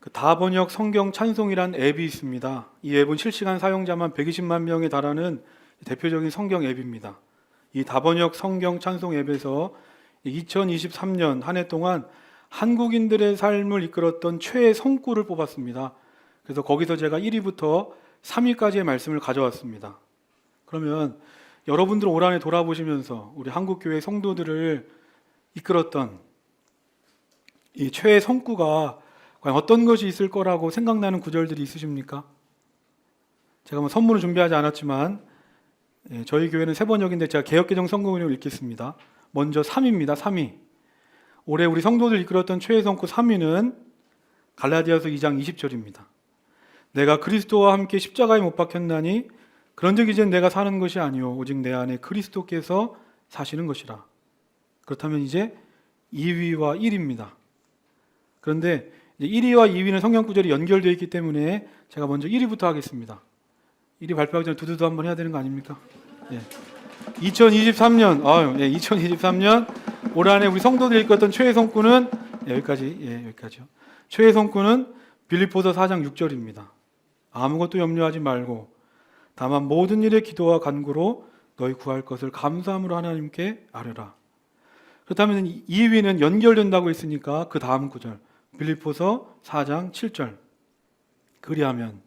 그 다번역 성경 찬송이란 앱이 있습니다. 이 앱은 실시간 사용자만 120만 명에 달하는 대표적인 성경 앱입니다. 이 다번역 성경 찬송 앱에서 2023년 한 해 동안 한국인들의 삶을 이끌었던 최애 성구를 뽑았습니다. 그래서 거기서 제가 1위부터 3위까지의 말씀을 가져왔습니다. 그러면 여러분들 올 한 해 돌아보시면서 우리 한국교회 성도들을 이끌었던 이 최애 성구가 과연 어떤 것이 있을 거라고 생각나는 구절들이 있으십니까? 제가 뭐 선물을 준비하지 않았지만 예, 저희 교회는 세 번역인데 제가 개혁개정 성경을 읽겠습니다. 먼저 3위입니다. 3위. 올해 우리 성도들 이끌었던 최애 성구 3위는 갈라디아서 2장 20절입니다. 내가 그리스도와 함께 십자가에 못 박혔나니 그런즉 이제 내가 사는 것이 아니요 오직 내 안에 그리스도께서 사시는 것이라. 그렇다면 이제 2위와 1위입니다. 그런데 이제 1위와 2위는 성경 구절이 연결되어 있기 때문에 제가 먼저 1위부터 하겠습니다. 1위 발표하기 전에 두두두 한번 해야 되는 거 아닙니까? 예. 2023년, 아유, 예, 2023년 올 한해 우리 성도들이 읽었던 최애 성구는 예, 여기까지, 예, 여기까지요. 최애 성구는 빌립보서 4장 6절입니다. 아무것도 염려하지 말고 다만 모든 일에 기도와 간구로 너희 구할 것을 감사함으로 하나님께 아뢰라. 그렇다면 2위는 연결된다고 했으니까 그 다음 구절 빌립보서 4장 7절 그리하면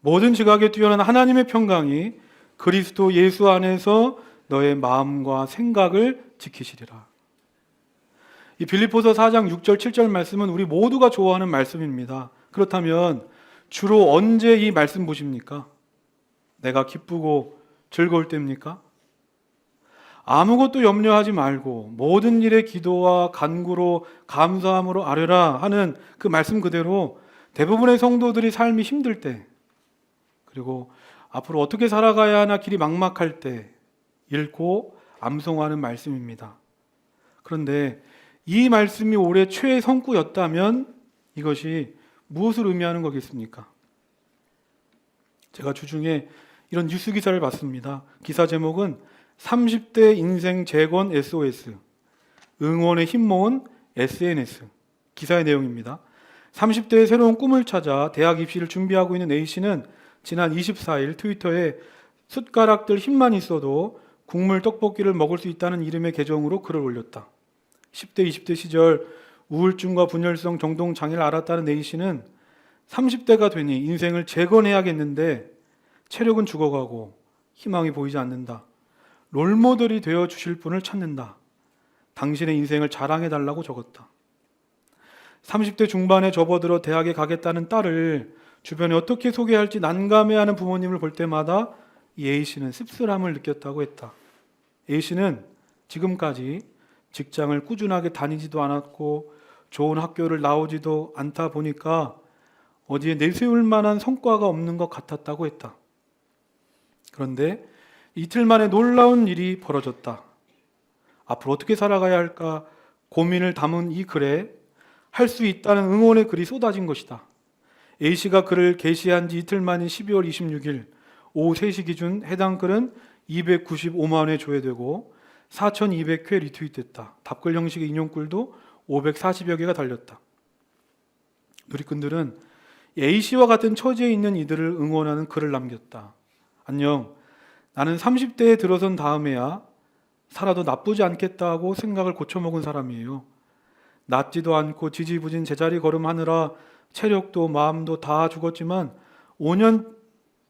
모든 지각에 뛰어난 하나님의 평강이 그리스도 예수 안에서 너의 마음과 생각을 지키시리라. 이 빌립보서 4장 6절 7절 말씀은 우리 모두가 좋아하는 말씀입니다. 그렇다면 주로 언제 이 말씀 보십니까? 내가 기쁘고 즐거울 때입니까? 아무것도 염려하지 말고 모든 일에 기도와 간구로 감사함으로 아뢰라 하는 그 말씀 그대로 대부분의 성도들이 삶이 힘들 때 그리고 앞으로 어떻게 살아가야 하나 길이 막막할 때 읽고 암송하는 말씀입니다. 그런데 이 말씀이 올해 최애 성구였다면 이것이 무엇을 의미하는 거겠습니까? 제가 주중에 이런 뉴스 기사를 봤습니다. 기사 제목은 30대 인생 재건 SOS 응원에 힘 모은 SNS 기사의 내용입니다. 30대의 새로운 꿈을 찾아 대학 입시를 준비하고 있는 A 씨는 지난 24일 트위터에 숟가락들 힘만 있어도 국물 떡볶이를 먹을 수 있다는 이름의 계정으로 글을 올렸다. 10대, 20대 시절 우울증과 분열성 정동 장애를 앓았다는 A 씨는 30대가 되니 인생을 재건해야겠는데 체력은 죽어가고 희망이 보이지 않는다. 롤모델이 되어 주실 분을 찾는다. 당신의 인생을 자랑해 달라고 적었다. 30대 중반에 접어들어 대학에 가겠다는 딸을 주변에 어떻게 소개할지 난감해하는 부모님을 볼 때마다 이 A 씨는 씁쓸함을 느꼈다고 했다. A 씨는 지금까지 직장을 꾸준하게 다니지도 않았고 좋은 학교를 나오지도 않다 보니까 어디에 내세울 만한 성과가 없는 것 같았다고 했다. 그런데 이틀 만에 놀라운 일이 벌어졌다. 앞으로 어떻게 살아가야 할까 고민을 담은 이 글에 할 수 있다는 응원의 글이 쏟아진 것이다. A씨가 글을 게시한 지 이틀 만인 12월 26일 오후 3시 기준 해당 글은 295만 회 조회되고 4,200회 리트윗됐다. 답글 형식의 인용글도 540여 개가 달렸다. 누리꾼들은 A씨와 같은 처지에 있는 이들을 응원하는 글을 남겼다. 안녕. 나는 30대에 들어선 다음에야 살아도 나쁘지 않겠다고 생각을 고쳐먹은 사람이에요. 낫지도 않고 지지부진 제자리 걸음하느라 체력도 마음도 다 죽었지만 5년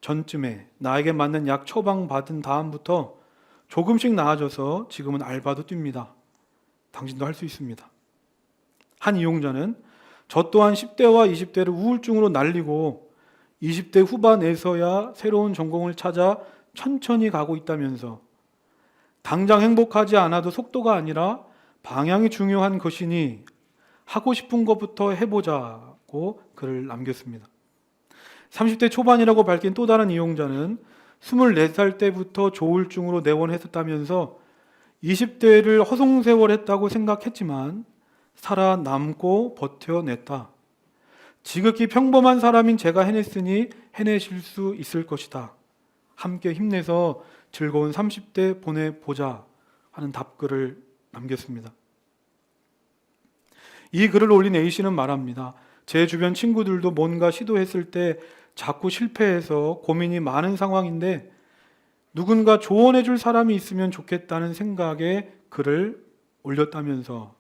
전쯤에 나에게 맞는 약 처방 받은 다음부터 조금씩 나아져서 지금은 알바도 뜁니다. 당신도 할 수 있습니다. 한 이용자는 저 또한 10대와 20대를 우울증으로 날리고 20대 후반에서야 새로운 전공을 찾아 천천히 가고 있다면서 당장 행복하지 않아도 속도가 아니라 방향이 중요한 것이니 하고 싶은 것부터 해보자고 글을 남겼습니다. 30대 초반이라고 밝힌 또 다른 이용자는 24살 때부터 조울증으로 내원했었다면서 20대를 허송세월 했다고 생각했지만 살아남고 버텨냈다. 지극히 평범한 사람인 제가 해냈으니 해내실 수 있을 것이다. 함께 힘내서 즐거운 30대 보내보자 하는 답글을 남겼습니다. 이 글을 올린 A씨는 말합니다. 제 주변 친구들도 뭔가 시도했을 때 자꾸 실패해서 고민이 많은 상황인데 누군가 조언해 줄 사람이 있으면 좋겠다는 생각에 글을 올렸다면서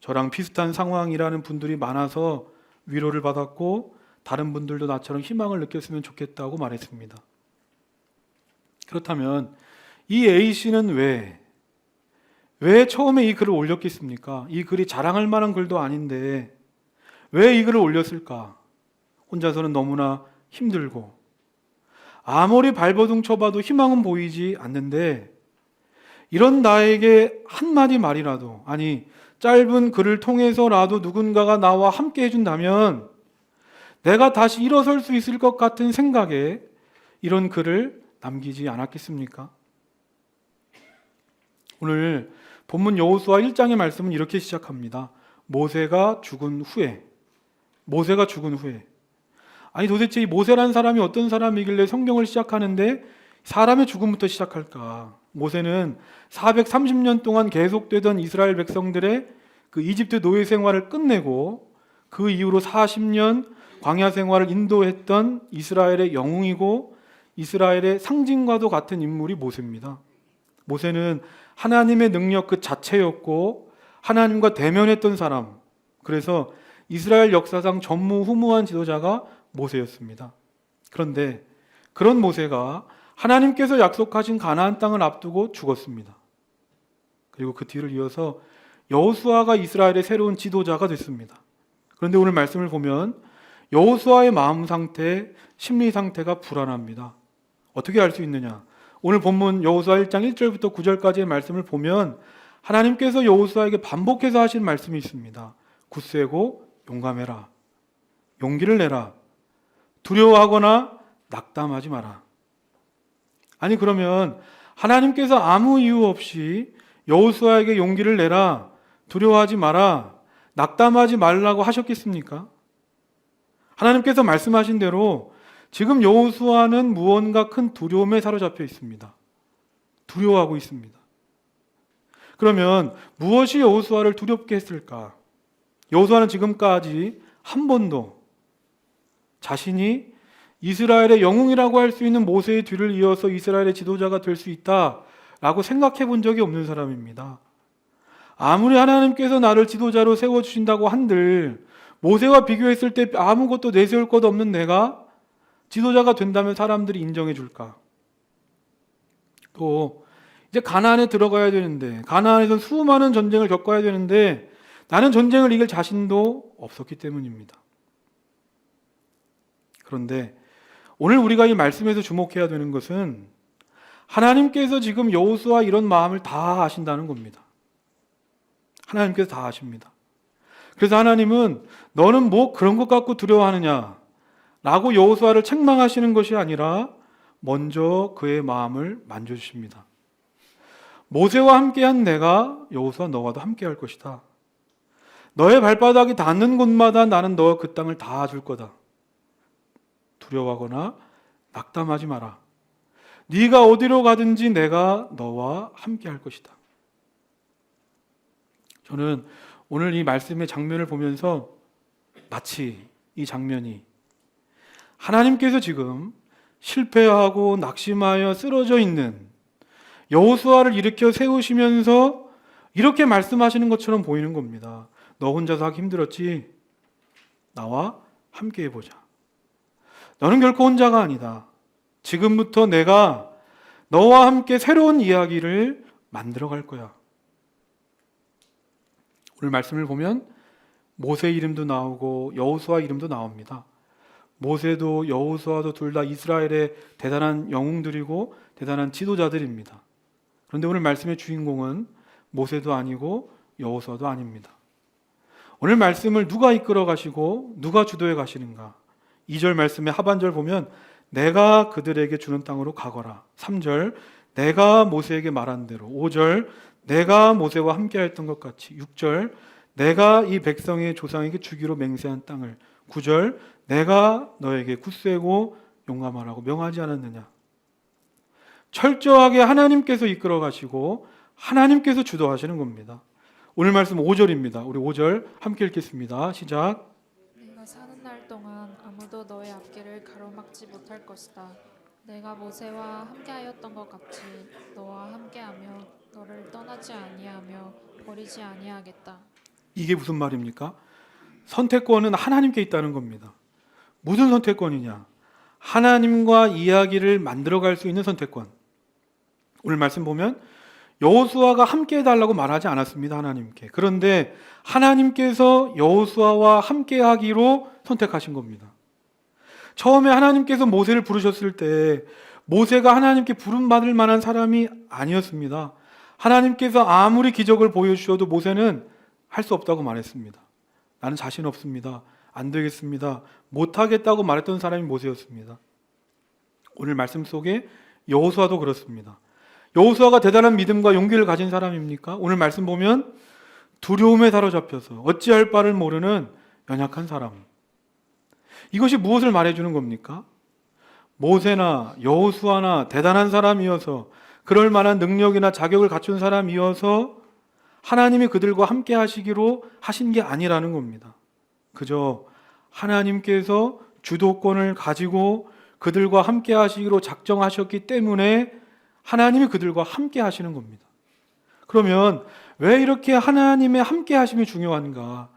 저랑 비슷한 상황이라는 분들이 많아서 위로를 받았고 다른 분들도 나처럼 희망을 느꼈으면 좋겠다고 말했습니다. 그렇다면 이 A 씨는 왜, 왜 처음에 이 글을 올렸겠습니까? 이 글이 자랑할 만한 글도 아닌데 왜 이 글을 올렸을까? 혼자서는 너무나 힘들고 아무리 발버둥 쳐봐도 희망은 보이지 않는데 이런 나에게 한마디 말이라도 아니 짧은 글을 통해서라도 누군가가 나와 함께 해준다면 내가 다시 일어설 수 있을 것 같은 생각에 이런 글을 남기지 않았겠습니까? 오늘 본문 여호수아 1장의 말씀은 이렇게 시작합니다. 모세가 죽은 후에 모세가 죽은 후에 아니 도대체 이 모세라는 사람이 어떤 사람이길래 성경을 시작하는데 사람의 죽음부터 시작할까? 모세는 430년 동안 계속되던 이스라엘 백성들의 그 이집트 노예 생활을 끝내고 그 이후로 40년 광야 생활을 인도했던 이스라엘의 영웅이고 이스라엘의 상징과도 같은 인물이 모세입니다. 모세는 하나님의 능력 그 자체였고 하나님과 대면했던 사람. 그래서 이스라엘 역사상 전무후무한 지도자가 모세였습니다. 그런데 그런 모세가 하나님께서 약속하신 가나안 땅을 앞두고 죽었습니다. 그리고 그 뒤를 이어서 여호수아가 이스라엘의 새로운 지도자가 됐습니다. 그런데 오늘 말씀을 보면 여호수아의 마음 상태, 심리 상태가 불안합니다. 어떻게 알 수 있느냐? 오늘 본문 여호수아 1장 1절부터 9절까지의 말씀을 보면 하나님께서 여호수아에게 반복해서 하신 말씀이 있습니다. 굳세고 용감해라. 용기를 내라. 두려워하거나 낙담하지 마라. 아니 그러면 하나님께서 아무 이유 없이 여호수아에게 용기를 내라. 두려워하지 마라. 낙담하지 말라고 하셨겠습니까? 하나님께서 말씀하신 대로 지금 여호수아는 무언가 큰 두려움에 사로잡혀 있습니다. 두려워하고 있습니다. 그러면 무엇이 여호수아를 두렵게 했을까? 여호수아는 지금까지 한 번도 자신이 이스라엘의 영웅이라고 할 수 있는 모세의 뒤를 이어서 이스라엘의 지도자가 될 수 있다라고 생각해 본 적이 없는 사람입니다. 아무리 하나님께서 나를 지도자로 세워 주신다고 한들 모세와 비교했을 때 아무것도 내세울 것 없는 내가 지도자가 된다면 사람들이 인정해 줄까? 또 이제 가나안에 들어가야 되는데 가나안에서 수많은 전쟁을 겪어야 되는데 나는 전쟁을 이길 자신도 없었기 때문입니다. 그런데 오늘 우리가 이 말씀에서 주목해야 되는 것은 하나님께서 지금 여호수아 이런 마음을 다 아신다는 겁니다. 하나님께서 다 아십니다. 그래서 하나님은 너는 뭐 그런 것 갖고 두려워하느냐? 라고 여호수아를 책망하시는 것이 아니라 먼저 그의 마음을 만져 주십니다. 모세와 함께한 내가 여호수아 너와도 함께할 것이다. 너의 발바닥이 닿는 곳마다 나는 너와 그 땅을 다 줄 거다. 두려워하거나 낙담하지 마라. 네가 어디로 가든지 내가 너와 함께할 것이다. 저는 오늘 이 말씀의 장면을 보면서 마치 이 장면이 하나님께서 지금 실패하고 낙심하여 쓰러져 있는 여호수아를 일으켜 세우시면서 이렇게 말씀하시는 것처럼 보이는 겁니다. 너 혼자서 하기 힘들었지? 나와 함께 해보자. 너는 결코 혼자가 아니다. 지금부터 내가 너와 함께 새로운 이야기를 만들어 갈 거야. 오늘 말씀을 보면 모세 이름도 나오고 여호수아 이름도 나옵니다. 모세도 여호수아도 둘 다 이스라엘의 대단한 영웅들이고 대단한 지도자들입니다. 그런데 오늘 말씀의 주인공은 모세도 아니고 여호수아도 아닙니다. 오늘 말씀을 누가 이끌어 가시고 누가 주도해 가시는가? 2절 말씀의 하반절 보면 내가 그들에게 주는 땅으로 가거라. 3절 내가 모세에게 말한 대로 5절 내가 모세와 함께 했던 것 같이 6절 내가 이 백성의 조상에게 주기로 맹세한 땅을 9절 내가 너에게 굳세고 용감하라고 명하지 않았느냐. 철저하게 하나님께서 이끌어 가시고 하나님께서 주도하시는 겁니다. 오늘 말씀 5절입니다. 우리 5절 함께 읽겠습니다. 시작. 사는 날 동안 아무도 너의 앞길을 가로막지 못할 것이다. 내가 모세와 함께하였던 것 같이 너와 함께하며 너를 떠나지 아니하며 버리지 아니하겠다. 이게 무슨 말입니까? 선택권은 하나님께 있다는 겁니다. 무슨 선택권이냐? 하나님과 이야기를 만들어갈 수 있는 선택권. 오늘 말씀 보면 여호수아가 함께 해달라고 말하지 않았습니다 하나님께. 그런데 하나님께서 여호수아와 함께하기로 선택하신 겁니다. 처음에 하나님께서 모세를 부르셨을 때 모세가 하나님께 부름 받을 만한 사람이 아니었습니다. 하나님께서 아무리 기적을 보여주셔도 모세는 할 수 없다고 말했습니다. 나는 자신 없습니다. 안 되겠습니다. 못하겠다고 말했던 사람이 모세였습니다. 오늘 말씀 속에 여호수아도 그렇습니다. 여호수아가 대단한 믿음과 용기를 가진 사람입니까? 오늘 말씀 보면 두려움에 사로잡혀서 어찌할 바를 모르는 연약한 사람. 이것이 무엇을 말해주는 겁니까? 모세나 여호수아나 대단한 사람이어서 그럴 만한 능력이나 자격을 갖춘 사람이어서 하나님이 그들과 함께 하시기로 하신 게 아니라는 겁니다. 그저 하나님께서 주도권을 가지고 그들과 함께 하시기로 작정하셨기 때문에 하나님이 그들과 함께 하시는 겁니다. 그러면 왜 이렇게 하나님의 함께 하심이 중요한가?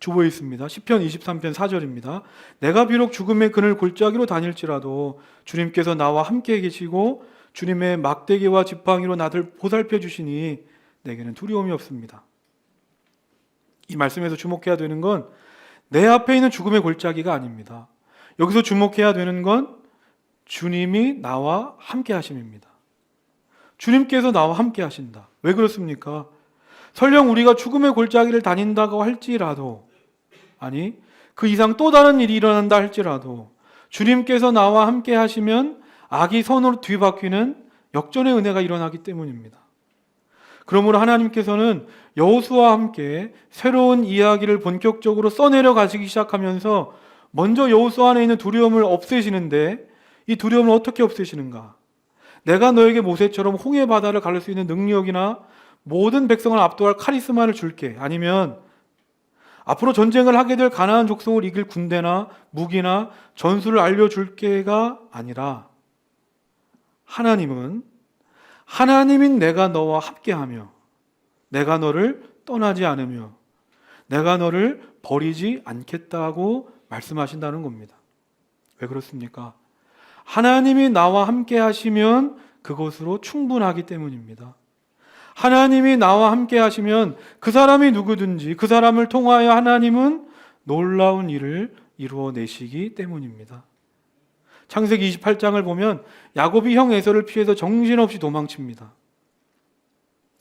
주보에 있습니다. 10편 23편 4절입니다. 내가 비록 죽음의 그늘 골짜기로 다닐지라도 주님께서 나와 함께 계시고 주님의 막대기와 지팡이로 나를 보살펴 주시니 내게는 두려움이 없습니다. 이 말씀에서 주목해야 되는 건 내 앞에 있는 죽음의 골짜기가 아닙니다. 여기서 주목해야 되는 건 주님이 나와 함께 하심입니다. 주님께서 나와 함께 하신다. 왜 그렇습니까? 설령 우리가 죽음의 골짜기를 다닌다고 할지라도 아니 그 이상 또 다른 일이 일어난다 할지라도 주님께서 나와 함께 하시면 악이 선으로 뒤바뀌는 역전의 은혜가 일어나기 때문입니다. 그러므로 하나님께서는 여호수와 함께 새로운 이야기를 본격적으로 써내려 가시기 시작하면서 먼저 여호수 안에 있는 두려움을 없애시는데 이 두려움을 어떻게 없애시는가? 내가 너에게 모세처럼 홍해 바다를 가를 수 있는 능력이나 모든 백성을 압도할 카리스마를 줄게. 아니면 앞으로 전쟁을 하게 될 가나안 족속을 이길 군대나 무기나 전술을 알려줄게가 아니라 하나님은 하나님인 내가 너와 함께하며 내가 너를 떠나지 않으며 내가 너를 버리지 않겠다고 말씀하신다는 겁니다. 왜 그렇습니까? 하나님이 나와 함께 하시면 그것으로 충분하기 때문입니다. 하나님이 나와 함께 하시면 그 사람이 누구든지 그 사람을 통하여 하나님은 놀라운 일을 이루어내시기 때문입니다. 창세기 28장을 보면 야곱이 형 에서를 피해서 정신없이 도망칩니다.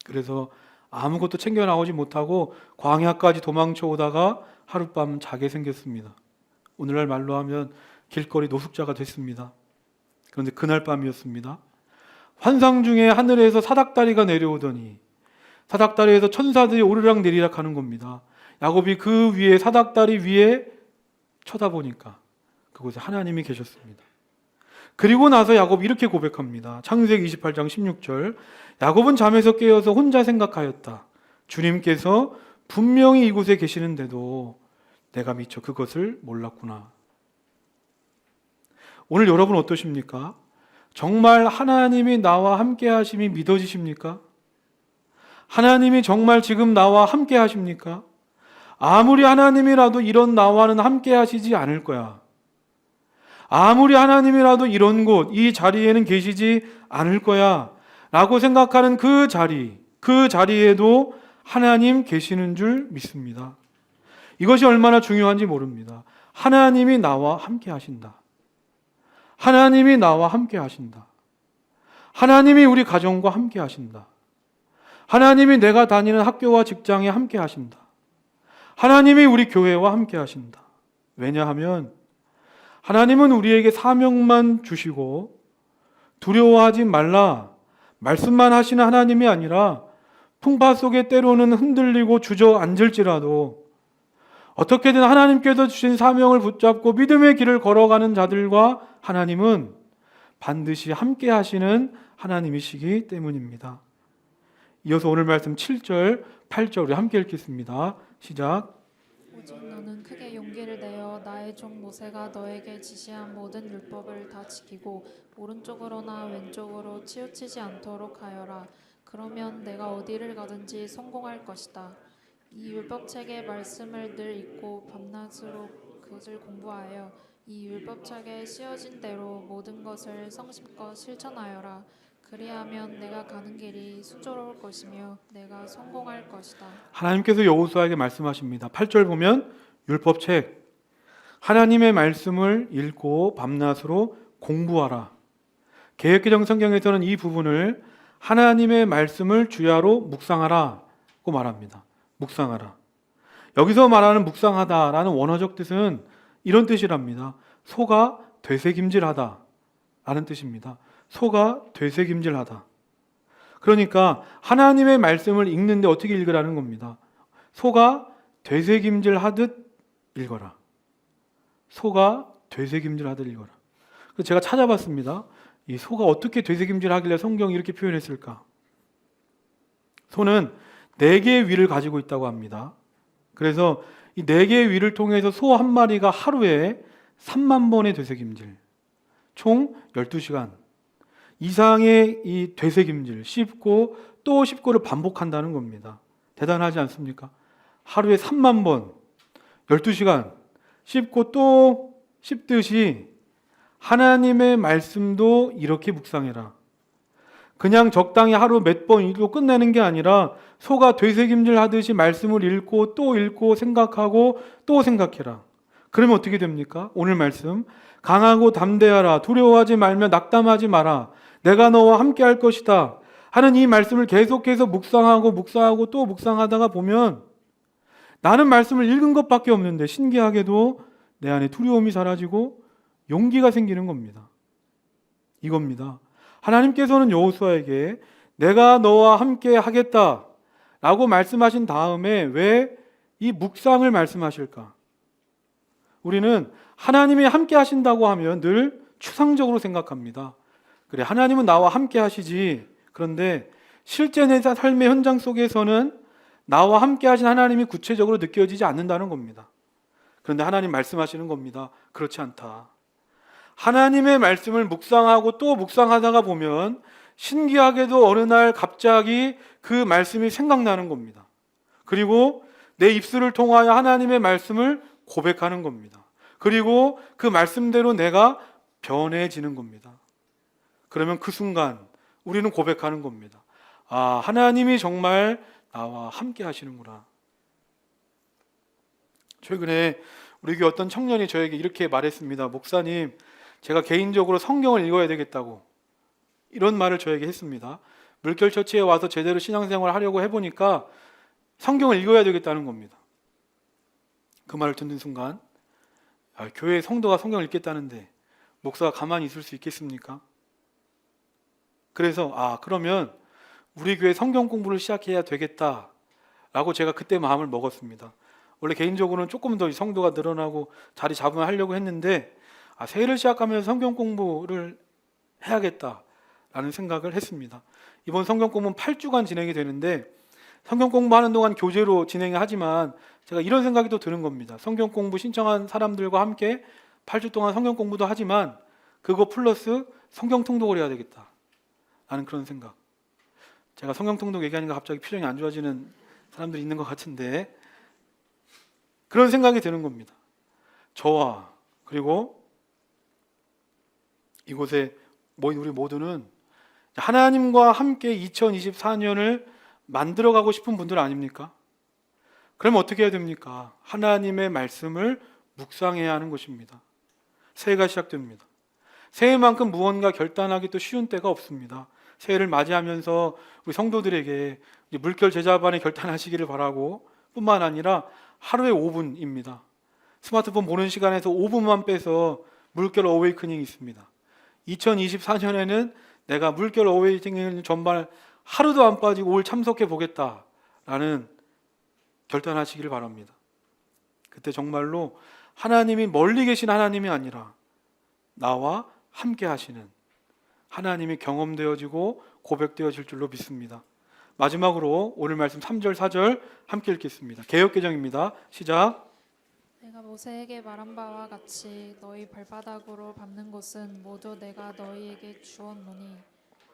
그래서 아무것도 챙겨 나오지 못하고 광야까지 도망쳐 오다가 하룻밤 자게 생겼습니다. 오늘날 말로 하면 길거리 노숙자가 됐습니다. 그런데 그날 밤이었습니다. 환상 중에 하늘에서 사닥다리가 내려오더니 사닥다리에서 천사들이 오르락 내리락 하는 겁니다. 야곱이 그 위에 사닥다리 위에 쳐다보니까 그곳에 하나님이 계셨습니다. 그리고 나서 야곱이 이렇게 고백합니다. 창세기 28장 16절. 야곱은 잠에서 깨어서 혼자 생각하였다. 주님께서 분명히 이곳에 계시는데도 내가 미처 그것을 몰랐구나. 오늘 여러분 어떠십니까? 정말 하나님이 나와 함께 하심이 믿어지십니까? 하나님이 정말 지금 나와 함께 하십니까? 아무리 하나님이라도 이런 나와는 함께 하시지 않을 거야. 아무리 하나님이라도 이런 곳, 이 자리에는 계시지 않을 거야. 라고 생각하는 그 자리, 그 자리에도 하나님 계시는 줄 믿습니다. 이것이 얼마나 중요한지 모릅니다. 하나님이 나와 함께 하신다. 하나님이 나와 함께 하신다. 하나님이 우리 가정과 함께 하신다. 하나님이 내가 다니는 학교와 직장에 함께 하신다. 하나님이 우리 교회와 함께 하신다. 왜냐하면 하나님은 우리에게 사명만 주시고 두려워하지 말라 말씀만 하시는 하나님이 아니라 풍파 속에 때로는 흔들리고 주저앉을지라도 어떻게든 하나님께서 주신 사명을 붙잡고 믿음의 길을 걸어가는 자들과 하나님은 반드시 함께 하시는 하나님이시기 때문입니다. 이어서 오늘 말씀 7절, 8절 우리 함께 읽겠습니다. 시작. 오직 너는 크게 용기를 내어 나의 종 모세가 너에게 지시한 모든 율법을 다 지키고 오른쪽으로나 왼쪽으로 치우치지 않도록 하여라. 그러면 내가 어디를 가든지 성공할 것이다. 이 율법책의 말씀을 늘 읽고 밤낮으로 그것을 공부하여 이 율법책에 씌어진 대로 모든 것을 성심껏 실천하여라. 그리하면 내가 가는 길이 수조로울 것이며 내가 성공할 것이다. 하나님께서 여호수아에게 말씀하십니다. 8절 보면 율법책 하나님의 말씀을 읽고 밤낮으로 공부하라. 개혁개정 성경에서는 이 부분을 하나님의 말씀을 주야로 묵상하라고 말합니다. 묵상하라. 여기서 말하는 묵상하다라는 원어적 뜻은 이런 뜻이랍니다. 소가 되새김질하다 라는 뜻입니다. 소가 되새김질하다. 그러니까 하나님의 말씀을 읽는데 어떻게 읽으라는 겁니다. 소가 되새김질 하듯 읽어라. 소가 되새김질 하듯 읽어라. 그래서 제가 찾아봤습니다. 이 소가 어떻게 되새김질 하길래 성경이 이렇게 표현했을까? 소는 네 개의 위를 가지고 있다고 합니다. 그래서 이 네 개의 위를 통해서 소 한 마리가 하루에 3만 번의 되새김질, 총 12시간 이상의 이 되새김질, 씹고 또 씹고를 반복한다는 겁니다. 대단하지 않습니까? 하루에 3만 번, 12시간 씹고 또 씹듯이 하나님의 말씀도 이렇게 묵상해라. 그냥 적당히 하루 몇 번 읽고 끝내는 게 아니라 소가 되새김질 하듯이 말씀을 읽고 또 읽고 생각하고 또 생각해라. 그러면 어떻게 됩니까? 오늘 말씀 강하고 담대하라 두려워하지 말며 낙담하지 마라 내가 너와 함께 할 것이다 하는 이 말씀을 계속해서 묵상하고 묵상하고 또 묵상하다가 보면 나는 말씀을 읽은 것밖에 없는데 신기하게도 내 안에 두려움이 사라지고 용기가 생기는 겁니다. 이겁니다. 하나님께서는 여호수아에게 내가 너와 함께 하겠다 라고 말씀하신 다음에 왜 이 묵상을 말씀하실까? 우리는 하나님이 함께 하신다고 하면 늘 추상적으로 생각합니다. 그래, 하나님은 나와 함께 하시지. 그런데 실제 내 삶의 현장 속에서는 나와 함께 하신 하나님이 구체적으로 느껴지지 않는다는 겁니다. 그런데 하나님 말씀하시는 겁니다. 그렇지 않다. 하나님의 말씀을 묵상하고 또 묵상하다가 보면 신기하게도 어느 날 갑자기 그 말씀이 생각나는 겁니다. 그리고 내 입술을 통하여 하나님의 말씀을 고백하는 겁니다. 그리고 그 말씀대로 내가 변해지는 겁니다. 그러면 그 순간 우리는 고백하는 겁니다. 아, 하나님이 정말 나와 함께 하시는구나. 최근에 우리 교회 어떤 청년이 저에게 이렇게 말했습니다. 목사님, 제가 개인적으로 성경을 읽어야 되겠다고 이런 말을 저에게 했습니다. 물결 처치에 와서 제대로 신앙생활을 하려고 해보니까 성경을 읽어야 되겠다는 겁니다. 그 말을 듣는 순간 아, 교회 성도가 성경을 읽겠다는데 목사가 가만히 있을 수 있겠습니까? 그래서 아 그러면 우리 교회 성경 공부를 시작해야 되겠다라고 제가 그때 마음을 먹었습니다. 원래 개인적으로는 조금 더 성도가 늘어나고 자리 잡으면 하려고 했는데 아, 새해를 시작하면서 성경 공부를 해야겠다라는 생각을 했습니다. 이번 성경 공부는 8주간 진행이 되는데 성경 공부하는 동안 교제로 진행을 하지만 제가 이런 생각이 또 드는 겁니다. 성경 공부 신청한 사람들과 함께 8주 동안 성경 공부도 하지만 그거 플러스 성경 통독을 해야 되겠다. 라는 그런 생각. 제가 성경 통독 얘기하니까 갑자기 표정이 안 좋아지는 사람들이 있는 것 같은데 그런 생각이 드는 겁니다. 저와 그리고 이곳에 모인 우리 모두는 하나님과 함께 2024년을 만들어가고 싶은 분들 아닙니까? 그러면 어떻게 해야 됩니까? 하나님의 말씀을 묵상해야 하는 것입니다. 새해가 시작됩니다. 새해만큼 무언가 결단하기 또 쉬운 때가 없습니다. 새해를 맞이하면서 우리 성도들에게 물결 제자반에 결단하시기를 바라고 뿐만 아니라 하루에 5분입니다. 스마트폰 보는 시간에서 5분만 빼서 물결 어웨이크닝이 있습니다. 2024년에는 내가 물결 어웨이킹 전반 하루도 안 빠지고 올 참석해 보겠다라는 결단하시기를 바랍니다. 그때 정말로 하나님이 멀리 계신 하나님이 아니라 나와 함께 하시는 하나님이 경험되어지고 고백되어질 줄로 믿습니다. 마지막으로 오늘 말씀 3절 4절 함께 읽겠습니다. 개혁개정입니다. 시작. 내가 모세에게 말한 바와 같이 너희 발바닥으로 밟는 곳은 모두 내가 너희에게 주었노니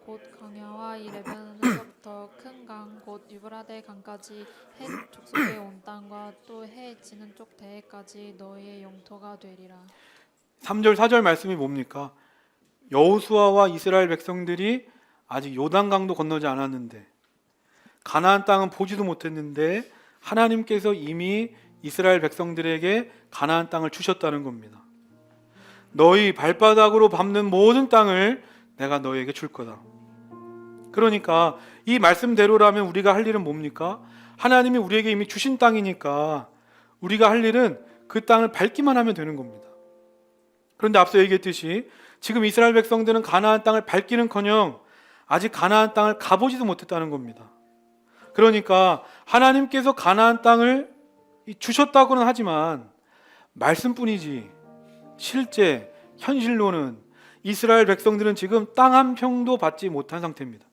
곧 강야와 이 레바논에서부터 큰 강 곧 유브라데 강까지 해 족속의 온 땅과 또 해 지는 쪽 대해까지 너희의 영토가 되리라 3절 4절 말씀이 뭡니까? 여호수아와 이스라엘 백성들이 아직 요단강도 건너지 않았는데 가나안 땅은 보지도 못했는데 하나님께서 이미 이스라엘 백성들에게 가나안 땅을 주셨다는 겁니다. 너희 발바닥으로 밟는 모든 땅을 내가 너희에게 줄 거다. 그러니까 이 말씀대로라면 우리가 할 일은 뭡니까? 하나님이 우리에게 이미 주신 땅이니까 우리가 할 일은 그 땅을 밟기만 하면 되는 겁니다. 그런데 앞서 얘기했듯이 지금 이스라엘 백성들은 가나안 땅을 밟기는커녕 아직 가나안 땅을 가보지도 못했다는 겁니다. 그러니까 하나님께서 가나안 땅을 주셨다고는 하지만 말씀뿐이지 실제 현실로는 이스라엘 백성들은 지금 땅 한 평도 받지 못한 상태입니다.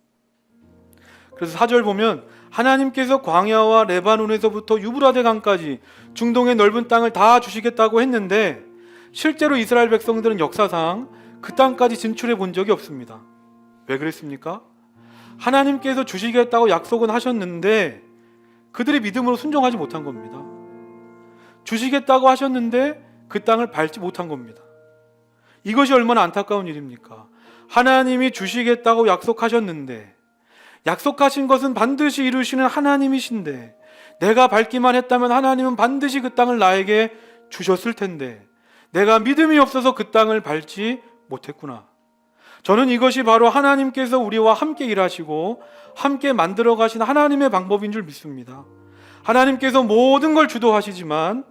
그래서 사절 보면 하나님께서 광야와 레바논에서부터 유브라데 강까지 중동의 넓은 땅을 다 주시겠다고 했는데 실제로 이스라엘 백성들은 역사상 그 땅까지 진출해 본 적이 없습니다. 왜 그랬습니까? 하나님께서 주시겠다고 약속은 하셨는데 그들이 믿음으로 순종하지 못한 겁니다. 주시겠다고 하셨는데 그 땅을 밟지 못한 겁니다. 이것이 얼마나 안타까운 일입니까? 하나님이 주시겠다고 약속하셨는데 약속하신 것은 반드시 이루시는 하나님이신데 내가 밟기만 했다면 하나님은 반드시 그 땅을 나에게 주셨을 텐데 내가 믿음이 없어서 그 땅을 밟지 못했구나. 저는 이것이 바로 하나님께서 우리와 함께 일하시고 함께 만들어 가신 하나님의 방법인 줄 믿습니다. 하나님께서 모든 걸 주도하시지만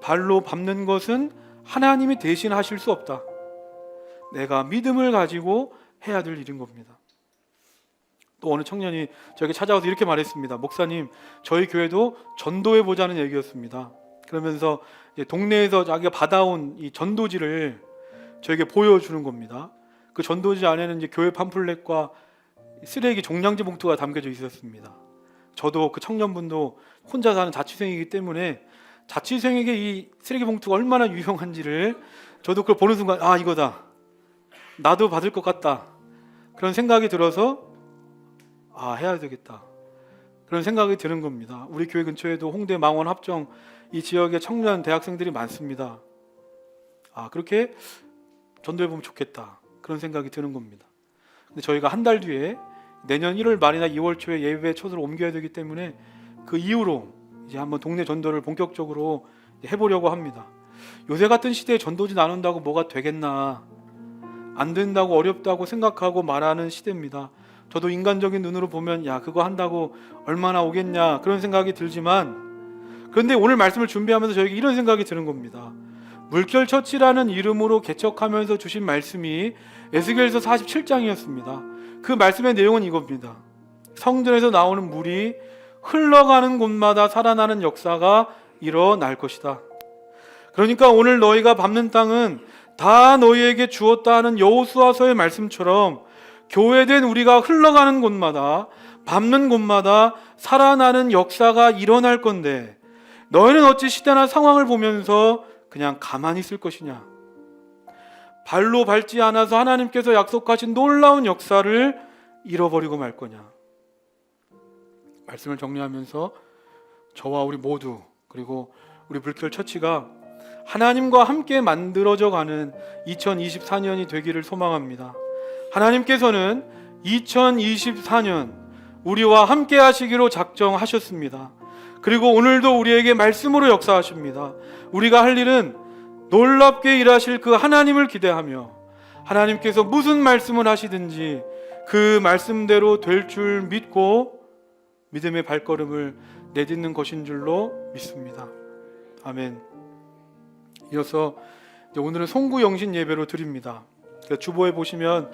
발로 밟는 것은 하나님이 대신 하실 수 없다. 내가 믿음을 가지고 해야 될 일인 겁니다. 또 어느 청년이 저에게 찾아와서 이렇게 말했습니다. 목사님, 저희 교회도 전도해 보자는 얘기였습니다. 그러면서 동네에서 자기가 받아온 이 전도지를 저에게 보여주는 겁니다. 그 전도지 안에는 이제 교회 팜플렛과 쓰레기 종량제 봉투가 담겨져 있었습니다. 저도 그 청년분도 혼자 사는 자취생이기 때문에 자취생에게 이 쓰레기 봉투가 얼마나 유용한지를 저도 그걸 보는 순간 아 이거다 나도 받을 것 같다 그런 생각이 들어서 아 해야 되겠다 그런 생각이 드는 겁니다. 우리 교회 근처에도 홍대 망원 합정 이 지역에 청년 대학생들이 많습니다. 아 그렇게 전도해 보면 좋겠다 그런 생각이 드는 겁니다. 근데 저희가 한 달 뒤에 내년 1월 말이나 2월 초에 예배 초소를 옮겨야 되기 때문에 그 이후로 이제 한번 동네 전도를 본격적으로 해보려고 합니다. 요새 같은 시대에 전도지 나눈다고 뭐가 되겠나 안 된다고 어렵다고 생각하고 말하는 시대입니다. 저도 인간적인 눈으로 보면 야 그거 한다고 얼마나 오겠냐 그런 생각이 들지만 그런데 오늘 말씀을 준비하면서 저에게 이런 생각이 드는 겁니다. 물결 처치라는 이름으로 개척하면서 주신 말씀이 에스겔서 47장이었습니다. 그 말씀의 내용은 이겁니다. 성전에서 나오는 물이 흘러가는 곳마다 살아나는 역사가 일어날 것이다. 그러니까 오늘 너희가 밟는 땅은 다 너희에게 주었다 하는 여호수아서의 말씀처럼 교회된 우리가 흘러가는 곳마다 밟는 곳마다 살아나는 역사가 일어날 건데 너희는 어찌 시대나 상황을 보면서 그냥 가만히 있을 것이냐? 발로 밟지 않아서 하나님께서 약속하신 놀라운 역사를 잃어버리고 말 거냐? 말씀을 정리하면서 저와 우리 모두 그리고 우리 불결 처치가 하나님과 함께 만들어져 가는 2024년이 되기를 소망합니다. 하나님께서는 2024년 우리와 함께 하시기로 작정하셨습니다. 그리고 오늘도 우리에게 말씀으로 역사하십니다. 우리가 할 일은 놀랍게 일하실 그 하나님을 기대하며 하나님께서 무슨 말씀을 하시든지 그 말씀대로 될 줄 믿고 믿음의 발걸음을 내딛는 것인 줄로 믿습니다. 아멘. 이어서 오늘은 송구 영신 예배로 드립니다. 그러니까 주보에 보시면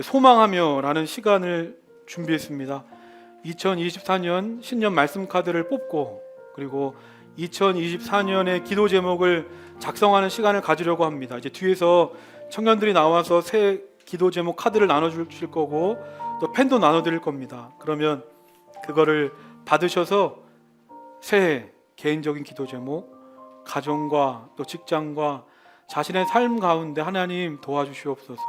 소망하며라는 시간을 준비했습니다. 2024년 신년 말씀 카드를 뽑고 그리고 2024년의 기도 제목을 작성하는 시간을 가지려고 합니다. 이제 뒤에서 청년들이 나와서 새 기도 제목 카드를 나눠 주실 거고 또 펜도 나눠 드릴 겁니다. 그러면 그거를 받으셔서 새해 개인적인 기도 제목 가정과 또 직장과 자신의 삶 가운데 하나님 도와주시옵소서.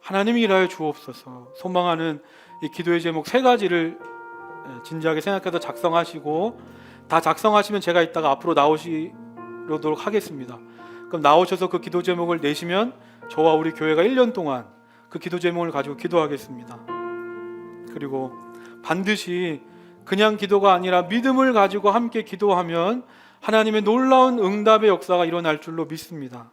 하나님이 일하여 주옵소서. 소망하는 이 기도의 제목 세 가지를 예, 진지하게 생각해서 작성하시고 다 작성하시면 제가 이따가 앞으로 나오시도록 하겠습니다. 그럼 나오셔서 그 기도 제목을 내시면 저와 우리 교회가 1년 동안 그 기도 제목을 가지고 기도하겠습니다. 그리고 반드시 그냥 기도가 아니라 믿음을 가지고 함께 기도하면 하나님의 놀라운 응답의 역사가 일어날 줄로 믿습니다.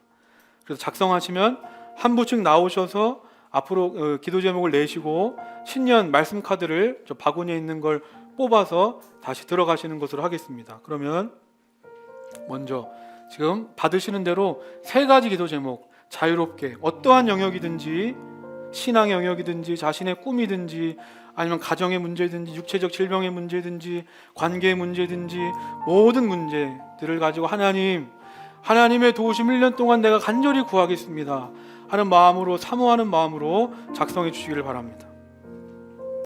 그래서 작성하시면 한 부씩 나오셔서 앞으로 어, 기도 제목을 내시고 신년 말씀 카드를 저 바구니에 있는 걸 뽑아서 다시 들어가시는 것으로 하겠습니다. 그러면 먼저 지금 받으시는 대로 세 가지 기도 제목 자유롭게 어떠한 영역이든지 신앙의 영역이든지 자신의 꿈이든지 아니면 가정의 문제든지 육체적 질병의 문제든지 관계의 문제든지 모든 문제들을 가지고 하나님 하나님의 도우심 1년 동안 내가 간절히 구하겠습니다 하는 마음으로 사모하는 마음으로 작성해 주시기를 바랍니다.